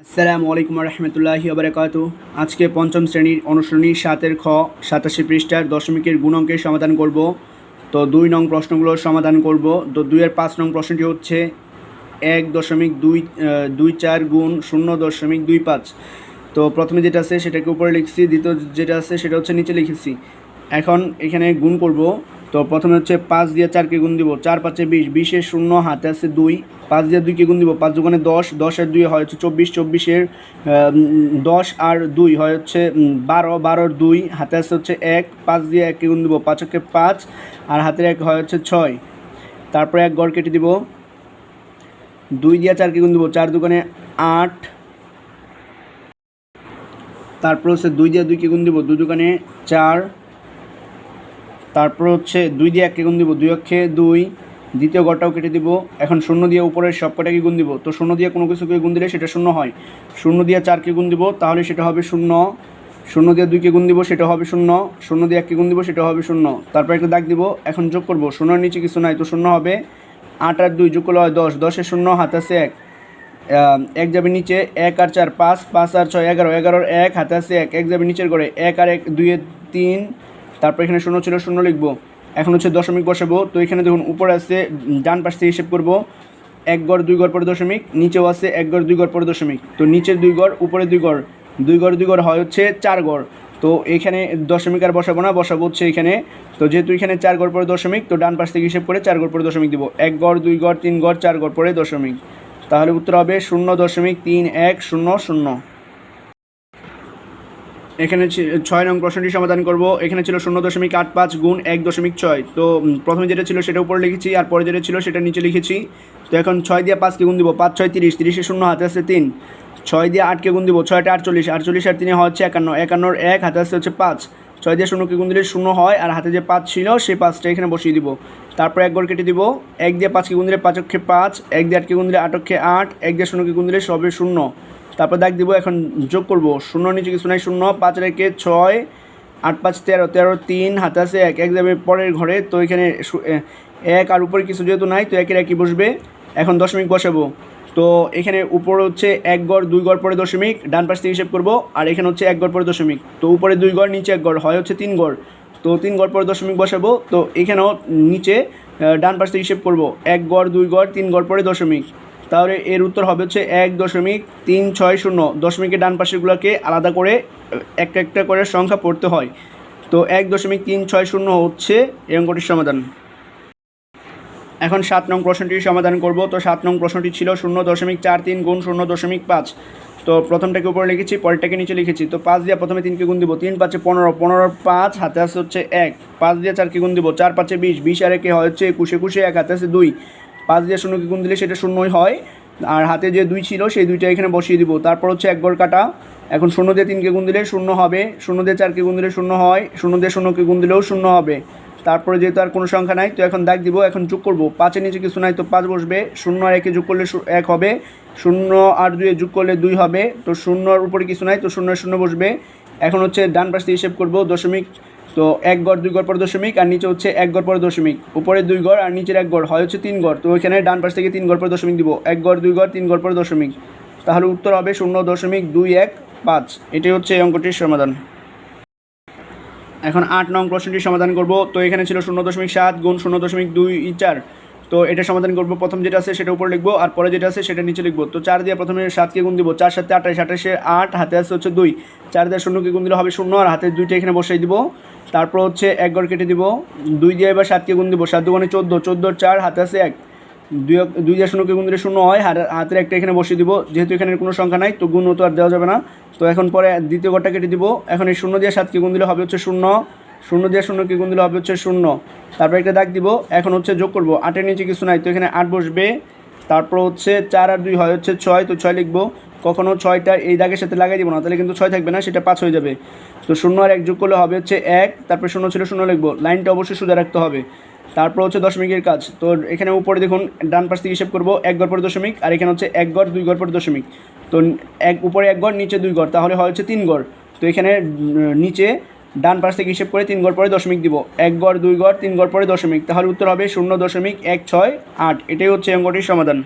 আসসালামু আলাইকুম রহমতুল্লাহি বারকাত আজকে পঞ্চম শ্রেণির অনুশ্রেণী সাতের খ, সাতাশি পৃষ্ঠার দশমিকের গুণঙ্কের সমাধান করব। তো দুই নং প্রশ্নগুলোর সমাধান করব। তো দুইয়ের পাঁচ নং প্রশ্নটি হচ্ছে এক দশমিক দুই দুই চার গুণ শূন্য দশমিক দুই পাঁচ। তো প্রথমে যেটা আছে সেটাকে উপরে লিখছি, দ্বিতীয় যেটা আছে সেটা হচ্ছে নিচে লিখেছি। এখন এখানে গুণ করব। তো প্রথমে হচ্ছে পাঁচ দিয়ে চারকে গুণ দিব, চার পাঁচে বিশ, বিশে শূন্য, হাতে আছে দুই, পাঁচ দিয়ে দুইকে গুণ দিব, পাঁচ দোকানে দশ দশ আর দুই হয় হচ্ছে চব্বিশ, চব্বিশের দশ আর দুই হয় হচ্ছে বারো, বারোর দুই, হাতে আছে হচ্ছে এক, পাঁচ দিয়ে এককে গুণ দিব, পাঁচ একে পাঁচ, আর হাতের এক হয় হচ্ছে ছয়। তারপরে এক গড় কেটে দিব, দুই দিয়ে চারকে গুণ দিব, চার দোকানে আট। তারপর হচ্ছে দুই দিয়ে দুইকে গুণ দিব, দুই দোকানে চার তারপর হচ্ছে দুই দিয়ে এককে গুণ দিব, দুই অক্ষে দুই। দ্বিতীয় গড়টাও কেটে দিব। এখন শূন্য দিয়ে উপরের সব কটাকে গুণ দিব। তো শূন্য দিয়ে কোনো কিছুকে গুণ দিলে সেটা শূন্য হয়। শূন্য দিয়ে চারকে গুণ দিব, তাহলে সেটা হবে শূন্য। শূন্য দিয়ে দুইকে গুণ দিব, সেটা হবে শূন্য। শূন্য দিয়ে এককে গুণ দিব, সেটা হবে শূন্য। তারপর একটা দাগ দিব, এখন যোগ করব। শূন্যর নিচে কিছু নাই, তো শূন্য হবে। আট আর দুই যোগ করলে হয় দশ। দশের শূন্য, হাত আছে এক। এক যাবে নিচে, এক আর চার, পাঁচ পাঁচ আর ছয়, এগারো। এগারোর এক, হাতে আছে এক। এক যাবে নিচের করে এক আর এক দুইয়ে তিন। তারপর এখানে শূন্য ছিল, শূন্য লিখব। এখন হচ্ছে দশমিক বসাবো। তো এখানে দেখুন, উপরে আছে, ডান পাশ থেকে হিসেব করব। এক গড়, দুই গড় পরে দশমিক, নিচেও আছে এক গড়, দুই গড় পরে দশমিক। তো নিচের দুই গড়, উপরে দুই গড় দুই গড় দুই গড় হয় হচ্ছে চার গড়। তো এখানে দশমিক আর বসাবো না, বসাবো হচ্ছে এখানে। তো যেহেতু এখানে চার গড় পরে দশমিক, তো ডান পাশ থেকে হিসেব করে চার গড় পরে দশমিক দিব। এক গড়, দুই গড়, তিন গড়, চার গড় পরে দশমিক। তাহলে উত্তর হবে শূন্য দশমিক তিন এক শূন্য শূন্য। এখানে ছয় নং প্রশ্নটি সমাধান করব। এখানে ছিল শূন্য দশমিক আট পাঁচ গুণ এক দশমিক ছয়। তো প্রথমে যেটা ছিল সেটা উপরে লিখেছি, আর পরে যেটা ছিল সেটা নিচে লিখেছি। তো এখন ছয় দিয়ে পাঁচকে গুণ দিব, পাঁচ ছয় তিরিশ, তিরিশে শূন্য, হাতে আছে তিন। ছয় দিয়ে আটকে গুণ দিব, ছয়টা আটচল্লিশ আটচল্লিশ আর তিনে হচ্ছে একান্ন, একান্নর এক, হাতে আসছে হচ্ছে পাঁচ। ছয় দিয়ে শূন্যকে গুণ দিলে শূন্য হয়, আর হাতে যে পাঁচ ছিল সেই পাঁচটা এখানে বসিয়ে দিব। তারপর এক গড় কেটে দিব, এক দিয়ে পাঁচকে গুণ দিলে পাঁচ অক্ষে পাঁচ, এক দিয়ে আটকে গুণ দিলে আট অক্ষে আট, এক দিয়ে শূন্যকে গুণ দিলে সবে শূন্য। তারপর দাগ দিব, এখন যোগ করব। শূন্য নিচে কিছু নাই, শূন্য, পাঁচ রেখে ছয়, আট, পাঁচ, তেরো তেরো, তিন, হাতে আছে এক এক যাবে পরের ঘরে, তো এখানে এক আর উপরে কিছু যেহেতু নাই, তো একের একই বসবে। এখন দশমিক বসাবো। তো এখানে উপরে হচ্ছে এক গড়, দুই গড় পরে দশমিক, ডান পাশ থেকে হিসেব করব, আর এখানে হচ্ছে এক গড় পরে দশমিক। তো উপরে দুই গড়, নিচে এক গড়, হয় হচ্ছে তিন গড়। তো তিন গড় পরে দশমিক বসাবো, তো এখানেও নিচে ডান পাশ থেকে হিসেব করব। এক গড়, দুই গড়, তিন গড় পরে দশমিক। তাহলে এর উত্তর হবে হচ্ছে এক দশমিক তিন ছয় শূন্য। দশমিকের ডান পাশেগুলোকে আলাদা করে একটা একটা করে সংখ্যা পড়তে হয়। তো এক দশমিক তিন ছয় শূন্য হচ্ছে এই অঙ্কটির সমাধান। এখন সাত নং প্রশ্নটির সমাধান করব। তো সাত নং প্রশ্নটি ছিল শূন্য দশমিক চার তিন গুণ শূন্য দশমিক পাঁচ। তো প্রথমটাকে উপরে লিখেছি, পরেরটাকে নিচে লিখেছি। তো পাঁচ দিয়ে প্রথমে তিনকে গুণ দিব। তিন পাঁচে পনেরো পনেরো পাঁচ, হাতে আছে হচ্ছে এক। পাঁচ দিয়ে চারকে গুণ দিব, চার পাঁচে বিশ বিশ আর একে হচ্ছে একুশে একুশে এক, হাতে আছে দুই। পাঁচ দিয়ে শূন্যকে গুণ দিলে সেটা শূন্যই হয়। আর হাতে যে দুই ছিল, সেই দুইটা এখানে বসিয়ে দিব। তারপর হচ্ছে এক গড় কাটা। এখন শূন্য দিয়ে তিনকে গুণ দিলে শূন্য হবে। শূন্য দিয়ে চারকে গুণ দিলে শূন্য হয়। শূন্য দিয়ে শূন্যকে গুণ দিলেও শূন্য হবে। তারপরে যেহেতু আর কোনো সংখ্যা নাই, তো এখন দাগ দিব, এখন যোগ করব। পাঁচের নিচে কিছু নাই, তো পাঁচ বসবে। শূন্য আর একে যোগ করলে এক হবে। শূন্য আর দুয়ে যোগ করলে দুই হবে। তো শূন্যর উপরে কিছু নাই, তো শূন্য শূন্য বসবে। এখন হচ্ছে ডান পাশ দিয়ে হিসেব করব। দশমিক তো এক গড়, দুই গড় পর দশমিক, আর নিচে হচ্ছে এক গড় পর দশমিক। উপরে দুই গড়, আর নিচের এক গড়, হয় হচ্ছে তিন গড়। তো ওইখানে ডান পাশ থেকে তিন গড় পর দশমিক দিব। এক গড়, দুই গড়, তিন গড় পর দশমিক। তাহলে উত্তর হবে শূন্য দশমিক দুই এক পাঁচ। এটাই হচ্ছে এই অঙ্কটির সমাধান। এখন আট নং প্রশ্নটির সমাধান করব। তো এখানে ছিল শূন্য দশমিক সাত গুণ শূন্য দশমিক দুই চার। তো এটা সমাধান করব। প্রথম যেটা আছে সেটা উপরে লিখব, আর পরে যেটা আছে সেটা নিচে লিখব। তো চার দিয়ে প্রথমে সাতকে গুণ দিব। চার সাথে আঠাশ, আঠাশে আট, হাতে আছে হচ্ছে দুই। চার দিয়ে শূন্যকে গুণ দিলে হবে শূন্য, আর হাতে দুইটা এখানে বসাই দিব। তারপর হচ্ছে এক গড় কেটে দিব। দুই দিয়ে এবার সাতকে গুণ দিব। সাত দুগুণে চোদ্দ চোদ্দ চার, হাতে আছে এক। দুই দুই দিয়ে শূন্যকে গুণ দিলে শূন্য হয় হাতের একটা এখানে বসিয়ে দিব। যেহেতু এখানে কোনো সংখ্যা নাই, তো গুণ তো আর দেওয়া যাবে না। তো এখন পরে দ্বিতীয় গড়টা কেটে দিব। এখন এই শূন্য দিয়ে সাতকে গুণ দিলে হবে হচ্ছে শূন্য। শূন্য দিয়ে শূন্যকে গুণ দিলে হবে হচ্ছে শূন্য। তারপর একটা দাগ দিব। এখন হচ্ছে যোগ করব। আটের নিচে কিছু নাই, তো এখানে আট বসবে। তারপর হচ্ছে চার আর দুই হয় হচ্ছে ছয়, তো ছয় লিখব। কখনো ছয়টা এই দাগের সাথে লাগাই দিব না, তাহলে কিন্তু ছয় থাকবে না, সেটা পাঁচ হয়ে যাবে। তো শূন্য আর এক যোগ করলে হবে হচ্ছে এক, তারপরে শূন্য ছিল শূন্য লিখব। লাইনটা অবশ্যই সোজা রাখতে হবে। তারপর হচ্ছে দশমিকের কাজ। তো এখানে উপরে দেখুন, ডান পাশ থেকে হিসেব করব, এক গড় পর দশমিক, আর এখানে হচ্ছে এক গড়, দুই গড় পর দশমিক। তো এক উপরে এক গড়, নিচে দুই গড়, তাহলে হয় হচ্ছে তিন গড়। তো এখানে নিচে ডান পাশ থেকে হিসেব করে তিন গড় পরে দশমিক দিব। এক গড়, দুই গড়, তিন গড় পরে দশমিক। তাহলে উত্তর হবে শূন্য দশমিক এক ছয় আট। এটাই হচ্ছে অঙ্কটির সমাধান।